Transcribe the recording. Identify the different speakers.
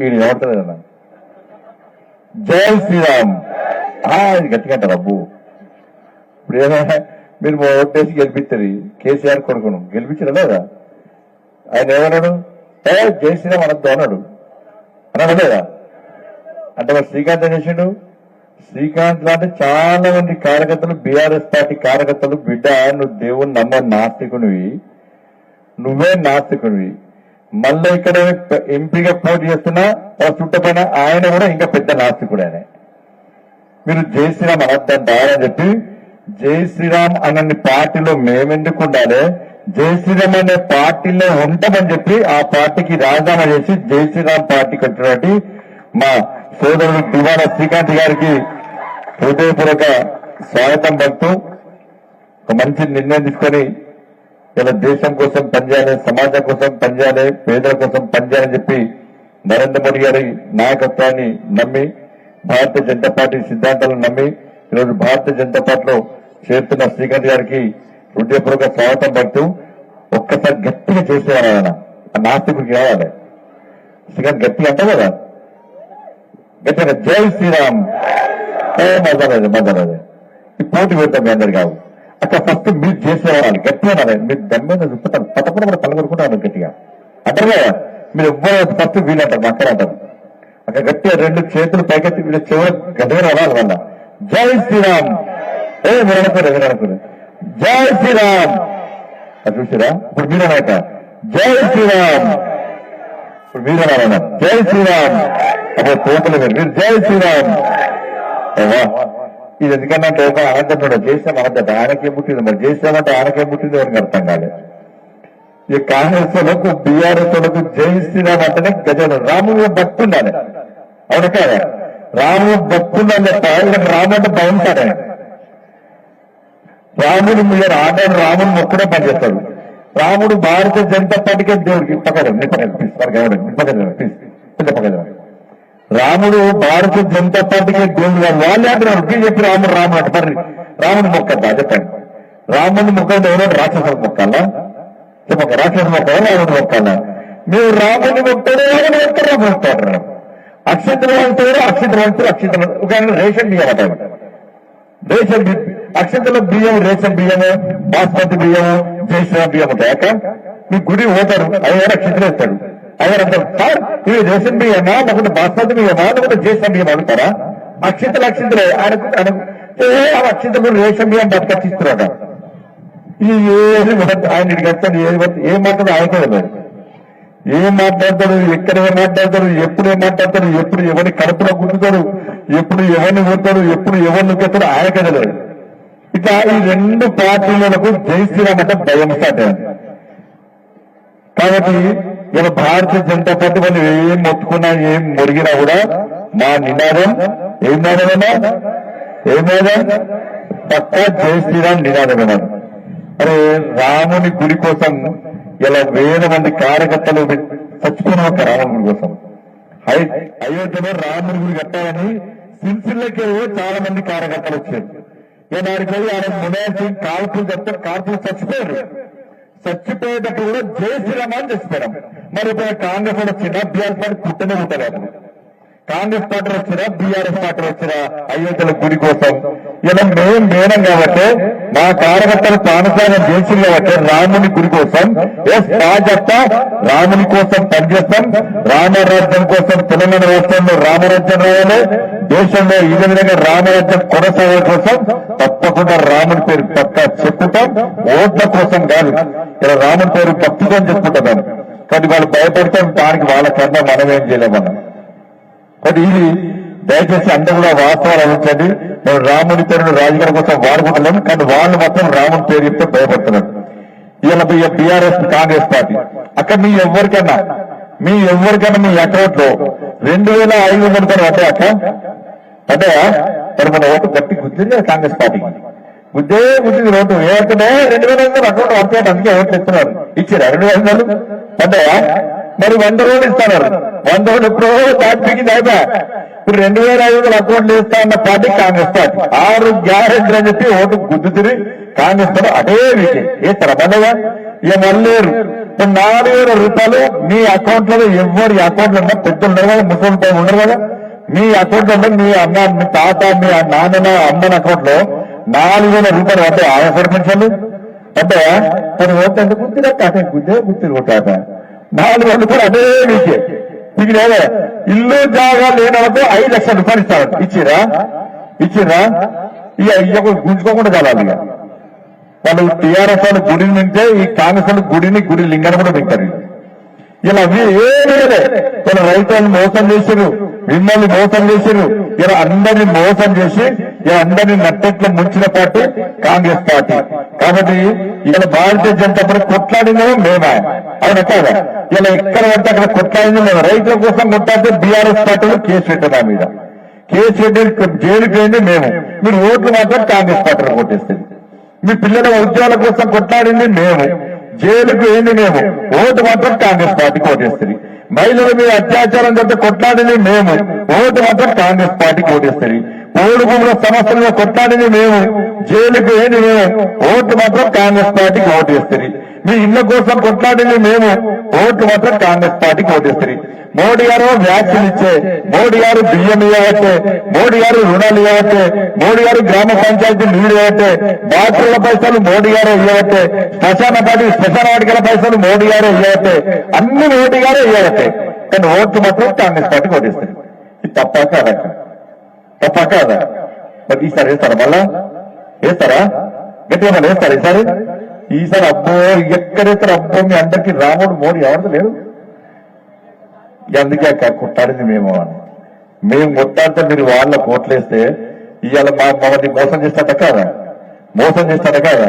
Speaker 1: వీడు ఎవడతలేదన్నా జై శ్రీరామ్. గట్టిగంట రబ్బు గట్టిగా ఇప్పుడు ఏదైనా మీరు ఓటేసి గెలిపిస్తారు కేసీఆర్ కొడుకును. గెలిపించడం లేదా? ఆయన ఏమన్నాడు? ఏ జై శ్రీరామ్ అనద్దు అన్నాడు. అన్నాడు లేదా? అంటే మరి శ్రీకాంత్ ఏం చేసిండు? శ్రీకాంత్ లాంటి చాలా మంది కార్యకర్తలు బీఆర్ఎస్ పార్టీ కార్యకర్తలు బిడ్డ నువ్వు దేవుని నమ్మ నాస్తికునివి. నువ్వే నాస్తికునివి. మళ్ళీ ఇక్కడ ఎంపీగా పోటీ చేస్తున్న చుట్టపైన ఆయన కూడా ఇంకా పెద్ద నాస్తికుడు ఆయన మీరు జై శ్రీరామ్ అనొద్దంట అని చెప్పి జై శ్రీరామ్ అన్న పార్టీలో మేమెందుకు ఉండాలి? జై శ్రీరామ్ అనే పార్టీలో ఉంటామని చెప్పి ఆ పార్టీకి రాజీనామా చేసి జై శ్రీరామ్ పార్టీ వచ్చినటువంటి మా సోదరుడు దివాన శ్రీకాంత్ గారికి హృదయపూర్వక స్వాగతం పడుతూ ఒక మంచి నిర్ణయం తీసుకొని ఇలా దేశం కోసం పనిచేయాలి సమాజం కోసం పనిచేయాలి పేదల కోసం పనిచేయాలని చెప్పి నరేంద్ర మోడీ గారి నాయకత్వాన్ని నమ్మి భారతీయ జనతా పార్టీ సిద్ధాంతాలను నమ్మి ఈరోజు భారతీయ జనతా పార్టీలో చేరుతున్న శ్రీకాంత్ గారికి హృదయపూర్వక స్వాగతం పడుతూ ఒక్కసారి గట్టిగా చేసేవారు ఆయన ఆ నాస్తికుడికి కావాలి. శ్రీకాంత్ గట్టిగా అంట కదా? గట్టిగా జై శ్రీరామ్. ఏ మజాలేదు మజాలేదు ఈ పోటీ పెడతాం మీ అందరు కావు అట్లా ఫస్ట్ మీరు చేసేవాళ్ళు గట్టిగా అనాలి. మీరు దమ్మైన చూపుతారు పట్టకుండా కూడా పలకొడుకుంటారు గట్టిగా. అంటారు కదా మీరు ఎవ్వరు ఫస్ట్ వీళ్ళు అంటారు అక్కడ అంటారు అక్కడ గట్టిగా రెండు చేతులు పైకెత్తి వీళ్ళు చివరి గట్టిగా రావాలి వల్ల జై శ్రీరామ్! ఏ మీరు అనుకోరు మీరు అనుకోరు జై శ్రీరామ్! అది చూసారా? ఇప్పుడు మీరు అన్నాక జై శ్రీరామ్! ఇప్పుడు మీరు అన్నారన్న జై శ్రీరామ్! అప్పుడు తోటలు మీరు. జై శ్రీరామ్! ఇది ఎందుకన్నా ఒక అనంతరం చేసాం అనంత ఆయనకేం పుట్టింది మరి చేసామంటే ఆయనకేం పుట్టింది ఎవరికి అర్థం కాలేదు ఈ కాంగ్రెస్ వాళ్ళకు బీఆర్ఎస్ వాళ్ళకు జై శ్రీరామ్ అంటేనే గజలు. రాముడు భక్తి ఉండాలి అవును కదా రాముడు భక్తి ఉండాలి రాముడు అంటే రాముడు మీరు ఆడాడు రాముడు మొక్కడే పనిచేస్తాడు రాముడు భారతీయ జనతా పార్టీకే దేవుడికి పక్కన. నీ పక్కన ప్లీజ్ పక్కన ప్లీజ్ పక్కన రాముడు భారతీయ జనతా పార్టీకి గోల్డ్ కాదు వాళ్ళే అంటున్నారు. బీజేపీ రాముడు రాముడు అంటే. మరి రాముడు మొక్కద్దా చెప్పండి. రాముడిని మొక్కలు ఎవరో? రాక్షసులు మొక్కాలా చెప్పక రాక్షస మొక్కాలా రాముడు మొక్కాలా మీరు రాముడిని మొక్కడే రాముడు మొక్కరు మొక్కారు అక్షంతలు వంటారు అక్షంతలు వంటారు అక్షంతలు. ఒక రేషన్ బియ్యం అంటారు రేషన్ బి- అక్షంతల బియ్యం రేషన్ బియ్యము బాస్మతి బియ్యము జయశ్రామ్ బియ్యం ఉంటాయి? అక్క మీ గుడి పోతారు. అయ్యారు అక్షంతలు వేస్తాడు అయ్యారు అంటారు సార్ ఇవి రేషన్ బియ్యమా లేకుంటే బాస్మతి బియ్యమా లేకుంటే జైశ్రామ బియ్యం అడుగుతారా అక్షంతలు అక్షంతలే ఆయనకు ఆయనకు ఏ ఆ అక్షంతలు రేషన్ బియ్యం బతకచ్చిస్తున్నాడు ఈ ఏది ఆయన ఇక్కడికి ఏది ఏం మాట్లాడదు ఆయన ఏం మాట్లాడతాడు ఎక్కడ ఏం మాట్లాడతాడు ఎప్పుడు ఏం మాట్లాడతాడు ఎప్పుడు ఎవరిని కడుపులో గుర్తుతాడు ఎప్పుడు ఎవరిని కొడతాడు ఎప్పుడు ఎవరిని కొడతాడు ఆయన కదలేదు ఇట్లా ఈ రెండు పార్టీలకు జై శ్రీరామ్ అంటే భయం స్టార్ట్ కాబట్టి ఇలా భారతీయ జనతా పార్టీ వాళ్ళు ఏం మొత్తుకున్నా ఏం మురిగినా కూడా మా నినాదం ఏం నినాదమేనా ఏం నినాదం? పక్కా జై శ్రీరామ్ నినాదమేనా అరే రాముని గుడి కోసం ఇలా వేల మంది కార్యకర్తలు చచ్చిపోయిన ఒక రాముని గుడి కోసం. అయోధ్యలో రాముని గుడి కట్టాలని సిరిసిల్లకి చాలా మంది కార్యకర్తలు వచ్చారు. ఇక దానికి ఆయన మునాయర్ సింగ్ కాల్పులు చెప్తారు కాల్పులు చచ్చిపోయారు. చచ్చిపోయేటప్పుడు కూడా జై శ్రీరామ్ అని చచ్చిపోయాం మరి ఇప్పుడు కాంగ్రెస్ కూడా వచ్చినా బీఆర్ఎస్ పార్టీ పుట్టనే ఉంటుంది అప్పుడు కాంగ్రెస్ పార్టీ వచ్చినా బీఆర్ఎస్ పార్టీ వచ్చినా అయోధ్యల గుడి కోసం. ఇలా మేము మేనం కాబట్టి మా కార్యకర్తలు ప్రాణసాగం చేసింది కాబట్టి రాముని గుడి కోసం ఎస్ భాజపా రాముని కోసం పనిచేస్తాం. రామరాజ్యం కోసం తెలంగాణ రాష్ట్రంలో రామరాజ్యం రావాలి. దేశంలో ఇదే విధంగా రామరాజ్యం కొనసాగడం కోసం తప్పకుండా రాముని పేరు పక్క చెప్పుతాం ఓట్ల కోసం కాదు ఇలా రాముని పేరు భక్తితో చెప్పుకుంటాం కానీ వాళ్ళు భయపడతాం దానికి వాళ్ళ కన్నా మనం ఏం చేయలేమన్నా కానీ ఇది దయచేసి అందరూ కూడా వాస్తవాలు ఆలోచించండి. మేము రాముని పేరును రాజకీయాల కోసం వాడుకుంటున్నాం కానీ వాళ్ళు మాత్రం రాముని పేరు చెప్తే భయపడుతున్నారు. ఇలా బీఆర్ఎస్ కాంగ్రెస్ పార్టీ. అక్కడ మీ ఎవరికన్నా మీ ఎవరికైనా మీ అకౌంట్లో రెండు వేల ఐదు వందల రూపాయలు పడ్డాయి అక్క పడ్డాయా మరి మన ఓటు గట్టి గుర్తుంది కాంగ్రెస్ పార్టీ. గుద్దే గుర్తుంది ఓటు ఏమంటే రెండు వేల ఐదు వందలు అకౌంట్ పంపాడు అందుకే ఓట్లు ఇస్తున్నారు ఇచ్చారు రెండు వేల ఐదు అంటే మరి వంద రోజులు ఇస్తాను వంద రోజులు ఎప్పుడో దాటిపించింది అయిపోయా ఇప్పుడు రెండు వేల ఐదు వందల అకౌంట్లు ఇస్తా అన్న పార్టీ కాంగ్రెస్ పార్టీ. ఆరు గ్యారెంటీ అని చెప్పి ఓటు గుద్దు తిరిగి కాంగ్రెస్తో అదే విషయం ఏ మళ్ళీ ఇక మళ్ళీరు ఇప్పుడు నాలుగు వేల రూపాయలు మీ అకౌంట్లో ఎవరి అకౌంట్లో ఉన్నా పెద్ద కదా ముసలి ఉండరు కదా? మీ అకౌంట్లో మీ అమ్మ మీ తాత మీ నాన్న అమ్మని అకౌంట్లో నాలుగు వేల రూపాయలు పడ్డాయి ఆయన సర్పంచాలు అంటే తను ఓటు ఎంత గుర్తుగా కాక గుద్దే గుర్తు నాలుగు వేల కూడా అదే విజయ్ మీకు లేదా ఇల్లు జాగా లేని వాళ్ళకు ఐదు లక్షల రూపాయలు ఇస్తాడు ఇచ్చిరా? ఇచ్చిరా? ఇక ఇక గుంజుకోకుండా చాలాలి ఇక. వాళ్ళు టీఆర్ఎస్ వాళ్ళు గుడిని మింటే ఈ కాంగ్రెస్ వాళ్ళు గుడిని గుడి లింగాన్ని కూడా పెట్టారు ఇలా అవి ఏమీ లేదు. ఇలా రైతులను మోసం చేసిరు మిమ్మల్ని మోసం చేసిరు ఇలా అందరినీ మోసం చేసి అందరినీ నట్టెట్లో ముంచిన పార్టీ కాంగ్రెస్ పార్టీ. కాబట్టి ఇలా భారతీయ జనతా పార్టీ కొట్లాడినదో మేమే. అవును కాదా? ఇలా ఎక్కడ పడితే అక్కడ కొట్లాడింది మేము. రైతుల కోసం కొట్లాడితే బీఆర్ఎస్ పార్టీలో కేసు పెట్టారు మీద. కేసు పెట్టి జైలుకి మేము. మీరు ఓట్లు మాత్రం కాంగ్రెస్ పార్టీలో కొట్టేస్తుంది మీ పిల్లల ఉద్యోగాల కోసం కొట్లాడింది మేము. జైలుకు ఏంది మేము. ఓటు మాత్రం కాంగ్రెస్ పార్టీకి కోటేస్తుంది మహిళల మీద అత్యాచారం చేస్తే కొట్లాడింది మేము. ఓటు మాత్రం కాంగ్రెస్ పార్టీకి కోటేస్తుంది ఓడు సమస్యలుగా కొట్టాడని మేము జైలుకు ఏంది మేము. ఓటు మాత్రం కాంగ్రెస్ పార్టీకి ఓటు వేస్తుంది. మీ ఇళ్ళ కోసం కొట్లాడింది మేము ఓటు మాత్రం కాంగ్రెస్ పార్టీకి ఓటేస్తుంది మోడీ గారు వ్యాక్సిన్ ఇచ్చే మోడీ గారు బియ్యం ఇవ్వబట్టే మోడీ గారు రుణాలు ఇవ్వబట్టే మోడీ గారు గ్రామ పంచాయతీ నీళ్ళు ఇవ్వబట్టే బాత్రూమ్ల పైసలు మోడీ గారే ఇవ్వబట్టే శ్మశాన పార్టీ శ్మశాన వాటికల పైసలు మోడీ గారే ఇవ్వబట్టే అన్ని మోడీ గారే ఇవ్వబట్టే. కానీ ఓట్లు మాత్రం కాంగ్రెస్ పార్టీకి ఓటేస్తుంది ఇది తప్పక కాదా తప్ప కాదా మరి ఈసారి వేస్తారా మళ్ళా వేస్తారా గట్టిగా మళ్ళీ వేస్తారా ఈసారి ఈసారి అబ్బో ఎక్కడేస్తారు అబ్బో మీ అందరికి రాముడు మోడీ ఎవరిది లేడు అందుకే అక్కడ కొట్టాడింది మేము అని మేము కొట్టాడితే మీరు వాళ్ళ కోట్లేస్తే ఇవాళ మా మమ్మల్ని మోసం చేస్తాట కాదా మోసం చేస్తాట కాదా